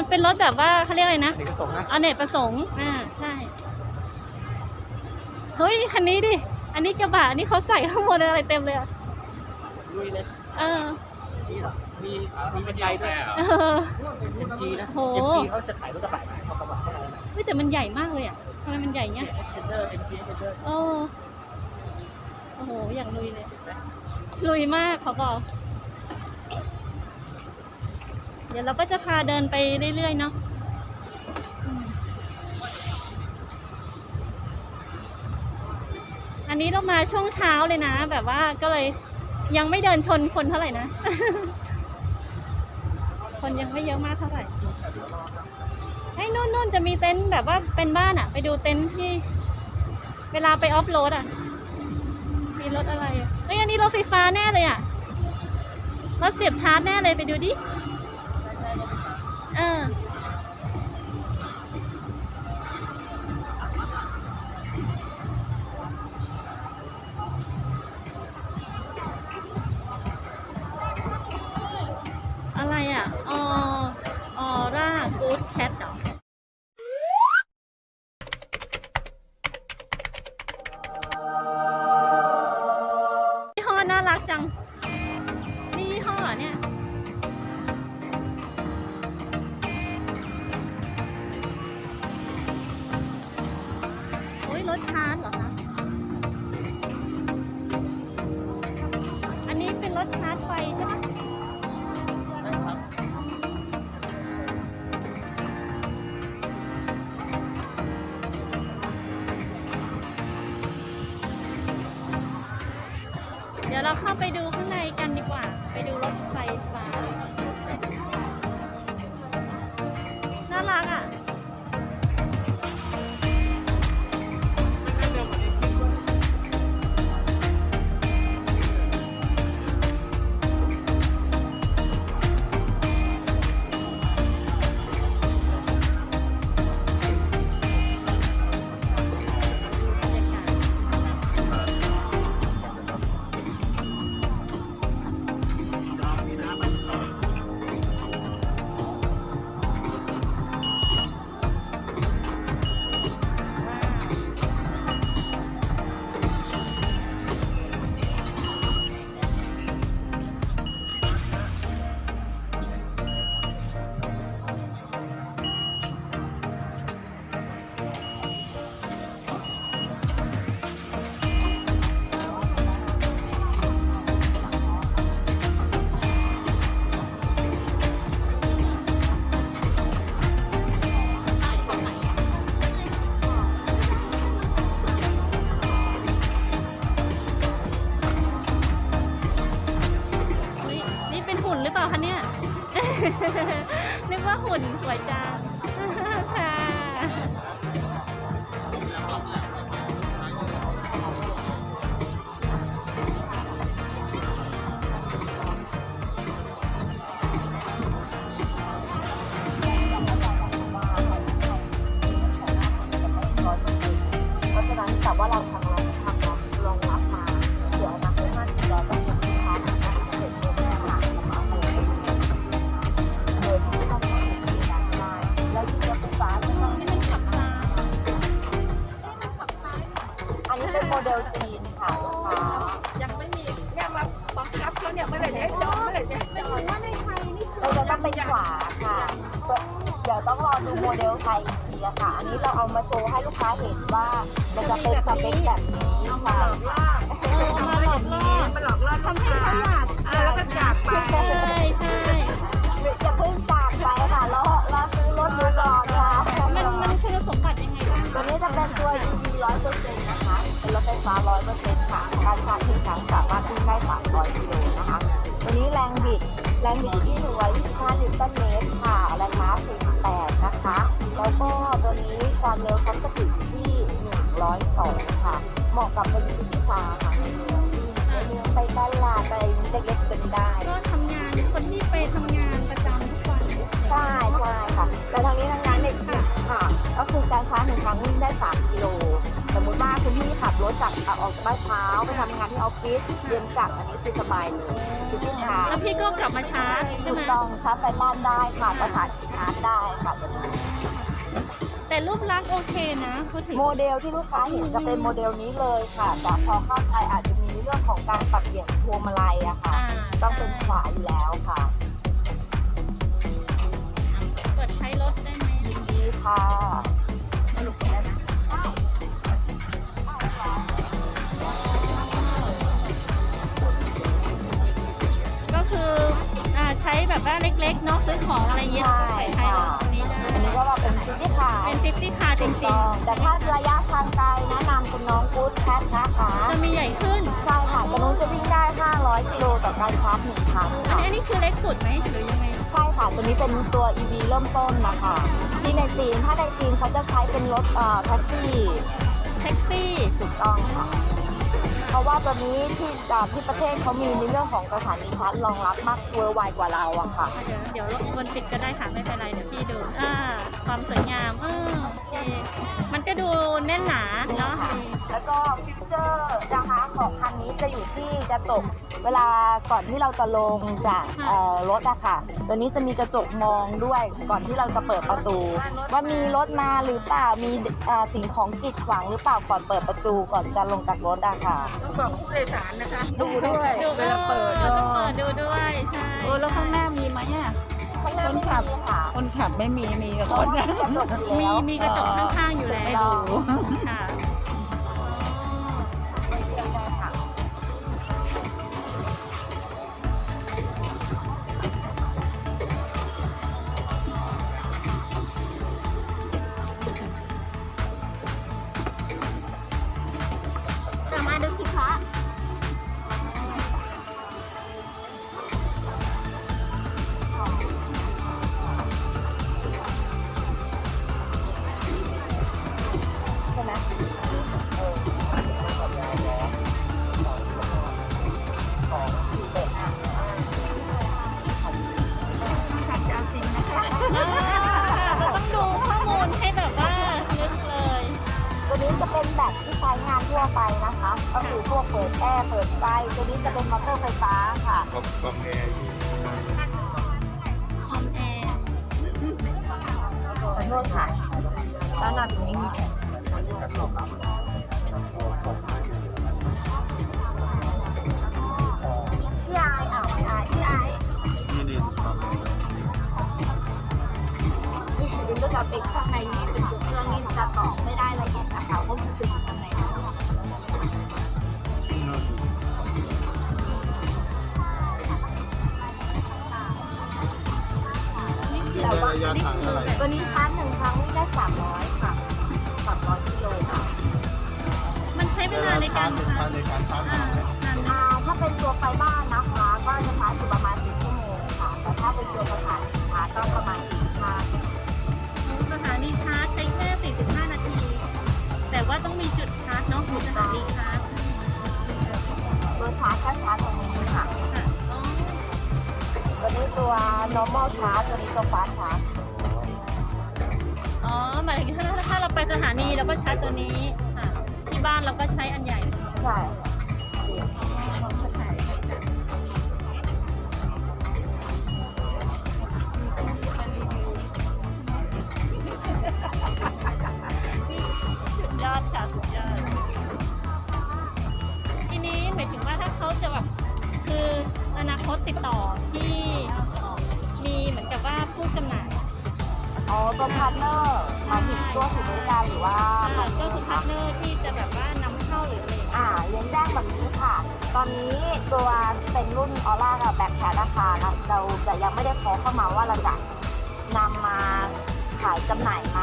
มันเป็นรถแบบว่าเขาเรียกอะไรนะเด็กกระสงนะอเนกประสงค์ อ่า ใช่ เฮ้ย คันนี้ดิ อันนี้กระบะอันนี้เขาใส่ข้างบนอะไรเต็มเลยอะลุยเลยเออ นี่เหรอมีมีบันไดด้วยเออ MG นะโห MG เขาจะขายรถกระบะเขากระบะเท่านั้นนะเฮ้ยแต่มันใหญ่มากเลยอะทำไมมันใหญ่เงี้ยเทนเดอร์ MG เทนเดอร์โอ้โอ้โห อย่างลุยเลย ลุยมากเขาบอก เดี๋ยวเราก็จะพาเดินไปเรื่อยๆเนาะอันนี้เรามาช่วงเช้าเลยนะ แบบว่าก็เลยยังไม่เดินชนคนเท่าไหร่นะ คนยังไม่เยอะมากเท่าไหร่ไอ้นู่นนู่นจะมีเต็นท์แบบว่าเป็นบ้านอะไปดูเต็นท์ที่ เวลาไปออฟโรดอะมีรถอะไรอะเฮ้ยอันนี้รถไฟฟ้าแน่เลยอะรถเสียบชาร์จแน่เลยไปดูดิ อออะไรอะ ออออร่ากูดแคทเหรอยี่หอน่ารักจัง ขวาค่ะเดี๋ยวต้องรอดูโมเดลไทยอีกทีอะค่ะ อันนี้เราเอามาโชว์ให้ลูกค้าเห็นว่ามันจะเป็นสเปคแบบนี้เอามาค่ะหลอกล่อมาอย่างนี้มาหลอกล่อทำให้เขาอยากอ่าแล้วก็จากไปใช่ใช่จะเพิ่งจากไปค่ะรอรอซื้อรถดูก่อนค่ะมันมันคุณสมบัติยังไงบ้างตัวนี้จะเป็นตัว EV ร้อยเปอร์เซ็นต์นะคะ เป็นรถไฟฟ้าร้อยเปอร์เซ็นต์ค่ะ การชาร์จหนึ่งครั้งสามารถวิ่งได้สามร้อยกิโล รงบิด แรงบิดอยู่ที่หนึ่งร้อยยี่สิบห้านิวตันเมตรค่ะแรงม้าสี่สิบแปดนะคะ แล้วก็ตัวนี้ความเร็วท็อปสปีดอยู่ที่หนึ่งร้อยสองค่ะ เหมาะกับเป็นวิธีช้าค่ะในเมืองในเมืองไปตลาดไปเล็กๆเป็นได้ก็ทำงานคนที่ไปทำงานประจำทุกวันใช่ใช่ค่ะแต่ทางนี้ทางนั้นเนี่ยค่ะ ก็คือการชาร์จหนึ่งครั้งวิ่งได้3 รถถจากอะออกจากบ้านเช้าไปทำงานที่ออฟฟิศเย็นกลับอันนี้คือสบายเลยคือที่ทางแล้วพี่ก็กลับมาชาร์จใช่ถูไหมกต้องชาร์จไฟบ้านได้ค่ะก็สายชาร์จได้ค่ะ แต่รูปลักษณ์โอเคนะพูดถึงโมเดลที่ลูกค้าเห็นจะเป็นโมเดลนี้เลยค่ะแต่พอเข้าไทยอาจจะมีเรื่องของการปรับเปลี่ยนพวงมาลัยอะค่ะอ่าต้องเป็นขวาอยู่แล้วค่ะ เปิดใช้รถได้ไหมยินดีค่ะ แบบว่าเล็กๆเนาะซื้อของอะไรเงี้ยก็ใส่ใช้รถนี้ได้อันนี้ก็ว่าเป็นซิตี้ค่ะเป็นซิตี้คาร์จถูริกงต้องแต่ถ้าระยะทางไกลแนะนำเป็นน้องกู๊ดแคทนะคะๆจะมีใหญ่ขึ้นใช่ค่ะตัวนู้นจะวิ่งได้ 500กิโลต่อการชาร์จหนึ่งครั้งอันค่ะนี้อันนี้คือเล็กสุดไหมหรือยังไงใช่ค่ะตัวนี้เป็นตัว EV เริ่มต้นนะคะที่ในจีนถ้าในจีนเขาจะใช้เป็นรถเอ่อแท็กซี่แท็กซี่ถูกต้องค่ะ เพราะว่าตัวนี้ที่อ่าที่ประเทศเขามีในเรื่องของสถานีชาร์จรองรับมากเวอร์ไวกว่าเราอะค่ะ เดี๋ยวเดี๋ยวรถวนปิดก็ได้ค่ะไม่เป็นไรเดี๋ยวพี่ดูอ่าความสวยงามเออโอเคมันก็ดูแน่นหนาเนาะแล้วก็ฟิวเจอร์นะคะของคันนี้จะอยู่ที่กระจกเวลาก่อนที่เราจะลงจากเอ่อรถอะค่ะ ตัวนี้จะมีกระจกมองด้วยก่อนที่เราจะเปิดประตู ว่ามีรถมาหรือเปล่ามีเอ่อสิ่งของกีดขวางหรือเปล่าก่อนเปิดประตูก่อนจะลงจากรถอะค่ะต้องบอกผู้โดยสารนะคะ ดูด้วยดูเวลาเปิดออเนาต้องเปิะดดูด้วยใช่เออแล้วข้างหน้ามีไหมอะข้างหน้าไม่มีค่ะคนขับไม่มีมีแต่เพคราะนว่านั่ง มีกระจกอยู่มีแล้วมีกระจกข้างๆอยู่แล้วไม่ดู ค่ะ ไปนะคะ ก็คือพวกเปิดแอร์เปิดไฟตัวนี้จะเป็นมอเตอร์ไฟฟ้าค่ะคอมแอร์ขอโทษค่ะแล้วหนักนี้มีแอร์ แต่ว่าตัวนี้ชาร์จหนึ่งครั้งวิ่งได้สามร้อยค่ะสามร้อยกิโลค่ะมันใช้เวลาในการชาร์จอ่านานไหมอ่าถ้าเป็นตัวไฟบ้านนะคะ ก็จะชาร์จอยู่ประมาณ10ชั่วโมงค่ะ แต่ถ้าเป็นตัวสถานีชาร์จก็ประมาณ45สถานีชาร์จใช้ normal ช้าตัวนี้ตัว fast ชาอ๋อหมายถึงถ้าถ้าเราไปสถานีเราก็ชาร์จตัวนี้ค่ะที่บ้านเราก็ใช้อันใหญ่ใช่สุดยอดค่ะสุดยอดทีนี้หมายถึงว่าถ้าเขาจะแบบคืออนาคตติดต่อที่ ตัวพาร์ทเนอร์หมายถึงตัวถือบริการหรือว่าอ่าก็คือพาร์ทเนอร์ที่จะแบบว่านำเข้าหรืออะไรอย่างเงี้ยอ่าเรียนแจ้งแบบนี้ค่ะ ตอนนี้ตัวเป็นรุ่นออร่ากับแบ็คแคทนะคะนะเราจะยังไม่ได้ขอเข้ามาว่าเราจะนำมาขายจำหน่ายไหม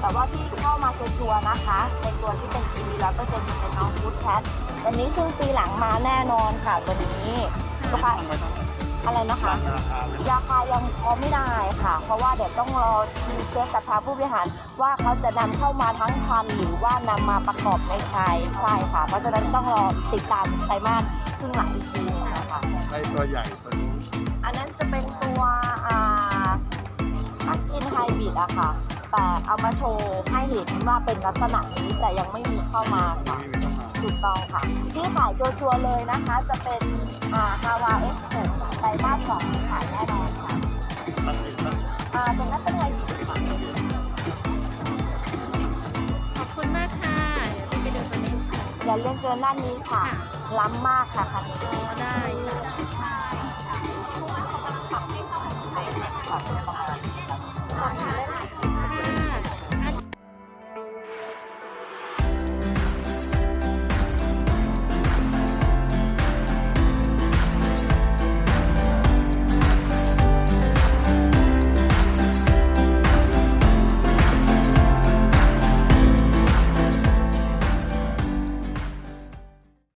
แต่ว่าที่เข้ามาชัวร์ๆนะคะในตัวที่เป็น e แล้วก็จะมีเป็นน้องฟูดแคทตัวนี้ซึ่งปีหลังมาแน่นอนค่ะตัวนี้ลูกค้าอะไรนะคะ ราคายังพอไม่ได้ค่ะ เพราะว่าเดี๋ยวต้องรอทีเช็คกับทางผู้บริหาร ว่าเขาจะนำเข้ามาทั้งคันหรือว่านำมาประกอบในไทยใช่ค่ะ เพราะฉะนั้นต้องรอติดตามไตรมาสครึ่งหลังอีกทีหนึงนะคะไอ้ตัวใหญ่ตัวนี้ อันนั้นจะเป็นตัวอ่าอันอินไฮบริดอะค่ะ แต่เอามาโชว์ให้เห็นว่าเป็นลักษณะนี้แต่ยังไม่มีเข้ามาค่ะไม่มีเข้ามาถูกต้องค่ะ ที่ขายชัวร์ๆเลยนะคะ จะเป็นอ่าฮาวาเอ็กซ์ไตรมาสสองขายแน่นอนค่ะมันเป็นมันอ่าตรงนั้นเป็นไงดีค่ะขอบคุณมากค่ะ เดี๋ยวรีบไปดูตัวนี้ค่ะอย่าเล่นเจอด้านนี้ค่ะค่ะล้ำมากค่ะคันนี้อ๋อได้ค่ะขับให้เข้าไทยแท็กขับประมาณค่ะ